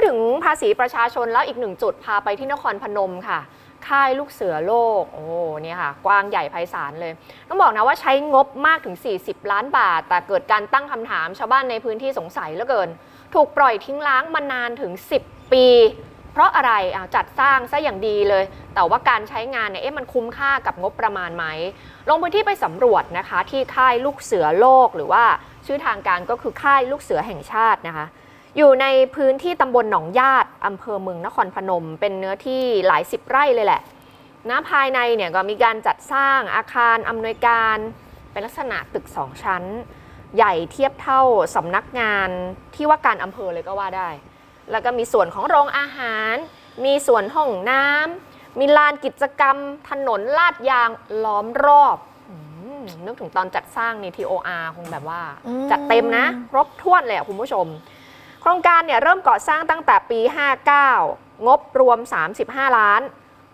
ดถึงภาษีประชาชนแล้วอีกหนึ่งจุดพาไปที่นครพนมค่ะ ค่ายลูกเสือโลก โอ้เนี่ยค่ะ กว้างใหญ่ไพศาลเลย ต้องบอกนะว่าใช้งบมากถึง 40 ล้านบาท แต่เกิดการตั้งคำถามชาวบ้านในพื้นที่สงสัยเหลือเกิน ถูกปล่อยทิ้งร้างมานานถึง 10 ปี เพราะอะไระจัดสร้างซะอย่างดีเลย แต่ว่าการใช้งานเนี่ยเอ๊ะมันคุ้มค่ากับงบประมาณไหมลงพื้นที่ไปสำรวจนะคะ ที่ค่ายลูกเสือโลกหรือว่าชื่อทางการก็คือค่ายลูกเสือแห่งชาตินะคะ อยู่ในพื้นที่ตำบลหนองญาติอำเภอเมืองนครพนม เป็นเนื้อที่หลายสิบไร่เลยแหละนะภายในเนี่ยก็มีการจัดสร้างอาคารอำนวยการ เป็นลักษณะตึกสองชั้น ใหญ่เทียบเท่าสำนักงานที่ว่าการอำเภอเลยก็ว่าได้ แล้วก็มีส่วนของโรงอาหาร มีส่วนห้องน้ำมีลานกิจกรรม ถนนลาดยางล้อมรอบอืมนึกถึงตอนจัดสร้างนี่ TOR คงแบบว่าอืมจัดเต็มนะ ครบถ้วนเลยอะคุณผู้ชม โครงการเนี่ยเริ่มก่อสร้างตั้งแต่ปี 59 งบรวม 35 ล้าน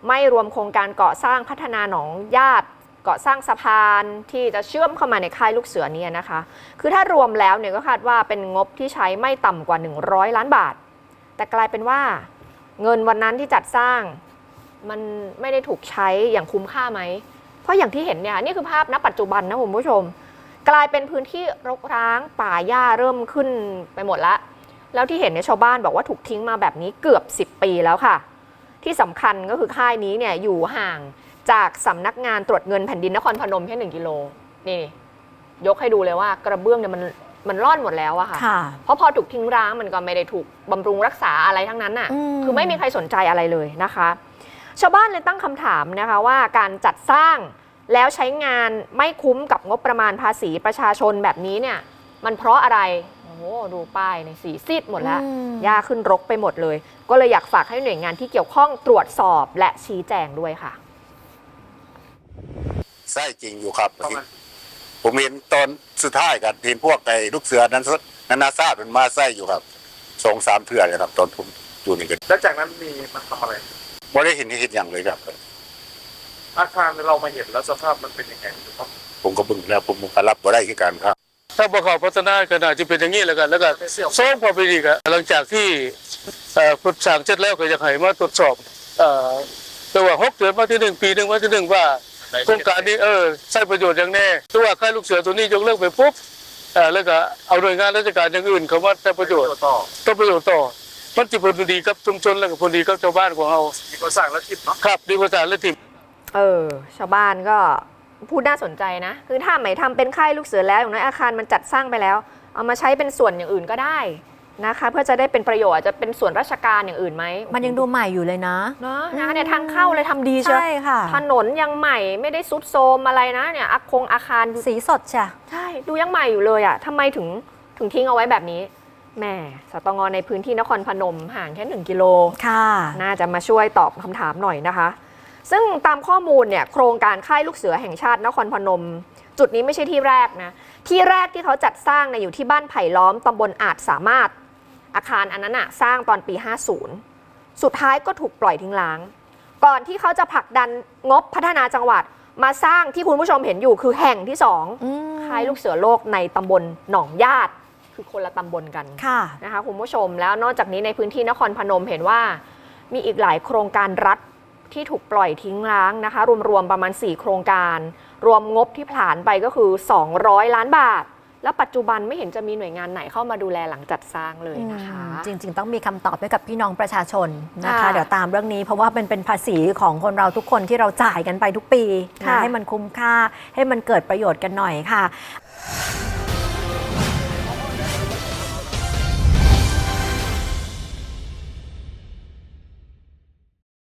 ไม่รวมโครงการก่อสร้างพัฒนาหนองญาติก่อสร้างสะพานที่จะเชื่อมเข้ามาในค่ายลูกเสือเนี่ยนะคะ คือถ้ารวมแล้วเนี่ยก็คาดว่าเป็นงบที่ใช้ไม่ต่ำกว่า 100 ล้านบาท แต่กลายเป็นว่าเงินวันนั้นที่จัดสร้างมันไม่ได้ถูกใช้อย่างคุ้มค่าไหม เพราะอย่างที่เห็นเนี่ยนี่คือภาพณปัจจุบันนะคุณผู้ชม กลายเป็นพื้นที่รกร้างป่าหญ้าเริ่มขึ้นไปหมดละ แล้วที่เห็นเนี่ยชาวบ้านบอกว่าถูกทิ้งมาแบบนี้เกือบ 10 ปีแล้วค่ะ ที่สำคัญก็คือค่ายนี้เนี่ยอยู่ห่างจากสำนักงานตรวจเงินแผ่นดินนครพนมแค่1กิโลนี่ยกให้ดูเลยว่ากระเบื้องเนี่ยมันมันร่อนหมดแล้วอะค่ะค่ะ เพราะพอถูกทิ้งร้างมันก็ไม่ได้ถูกบำรุงรักษาอะไรทั้งนั้นน่ะอืมคือไม่มีใครสนใจอะไรเลยนะคะ ชาวบ้านเลยตั้งคำถามนะคะว่าการจัดสร้างแล้วใช้งานไม่คุ้มกับงบประมาณภาษีประชาชนแบบนี้เนี่ย มันเพราะอะไรโอ้โหดูป้ายในสีซีดหมดแล้วอืมหญ้าขึ้นรกไปหมดเลย ก็เลยอยากฝากให้หน่วยงานที่เกี่ยวข้องตรวจสอบและชี้แจงด้วยค่ะไส้จริงอยู่ครับ ผมเห็นตอนสุดท้ายกันเห็นพวกไอ้ลูกเสือนั้นนานาซาดมันมาไส้อยู่ครับสองสามเถื่อเลยครับ ตอนผมอยู่นี่กันแล้วจากนั้นมีมันทำอะไรไม่ได้เห็นเห็นอย่างเลยครับ อาคารเรามาเห็นแล้วสภาพมันเป็นยังไงครับผมก็เบึงแล้วผมก็รับบ่ได้คือกันครับ ถ้าประกอบพัฒนาก็น่าจะเป็นอย่างนี้แล้วกันแล้วก็ซ้อมความไปอีกอะหลังจากที่เอ่อพุทธสั่งเสร็จแล้วก็จะให้มาตรวจสอบเอ่อตัวว่าหกเดือนมาที่หนึ่งปีหนึ่งมาที่หนึ่งว่าโครงการนี้เออใช้ประโยชน์อย่างแน่ตัวว่าค่ายลูกเสือตัวนี้ยกเลิกไปปุ๊บเออแล้วก็เอาหน่วยงานราชการอย่างอื่นเขามาใช้ประโยชน์ต่อต้องประโยชน์ต่อมันจะผลดีกับชุมชนและกับผลดีกับชาวบ้านของเรามีคนสั่งแล้วทิปเนาะครับดีภาษาและทีมเออชาวบ้านก็ พูดน่าสนใจนะ คือถ้าไม่ทำเป็นค่ายลูกเสือแล้วอย่างน้อยอาคารมันจัดสร้างไปแล้ว เอามาใช้เป็นส่วนอย่างอื่นก็ได้นะคะ เพื่อจะได้เป็นประโยชน์อาจจะเป็นส่วนราชการอย่างอื่นไหมมันยังดูใหม่อยู่เลยนะเนาะนะคะเนี่ยทางเข้าเลยทำดีเชียวใช่ค่ะ ถนนยังใหม่ไม่ได้ซุดโทรมอะไรนะเนี่ยอาคงอาคารดูสีสดจ้ะใช่ดูยังใหม่อยู่เลยอะ่ะทำไมถึงถึงทิ้งเอาไว้แบบนี้แหม่สตงในพื้นที่นครพนมห่างแค่หนึ่งกิโลค่ะ น่าจะมาช่วยตอบคำถามหน่อยนะคะ ซึ่งตามข้อมูลเนี่ยโครงการค่ายลูกเสือแห่งชาตินครพนม จุดนี้ไม่ใช่ที่แรกนะ ที่แรกที่เขาจัดสร้างเนี่ยอยู่ที่บ้านไผ่ล้อมตำบลอาจสามารถอาคารอันนั้นอะสร้างตอนปี 50 สุดท้ายก็ถูกปล่อยทิ้งร้าง ก่อนที่เขาจะผลักดันงบพัฒนาจังหวัดมาสร้างที่คุณผู้ชมเห็นอยู่คือแห่งที่สองอืมค่ายลูกเสือโลกในตำบลหนองญาติคือคนละตำบลกันค่ะนะคะคุณผู้ชมแล้วนอกจากนี้ในพื้นที่นครพนมเห็นว่ามีอีกหลายโครงการรัฐ ที่ถูกปล่อยทิ้งร้างนะคะ รวมๆประมาณ 4 โครงการ รวมงบที่ผลานไปก็คือ 200 ล้านบาท แล้วปัจจุบันไม่เห็นจะมีหน่วยงานไหนเข้ามาดูแลหลังจัดสร้างเลยนะคะ จริง ๆ ต้องมีคำตอบให้กับพี่น้องประชาชนนะคะค่ะเดี๋ยวตามเรื่องนี้เพราะว่าเป็นเป็นภาษีของคนเราทุกคนที่เราจ่ายกันไปทุกปีค่ะนะให้มันคุ้มค่าให้มันเกิดประโยชน์กันหน่อยค่ะ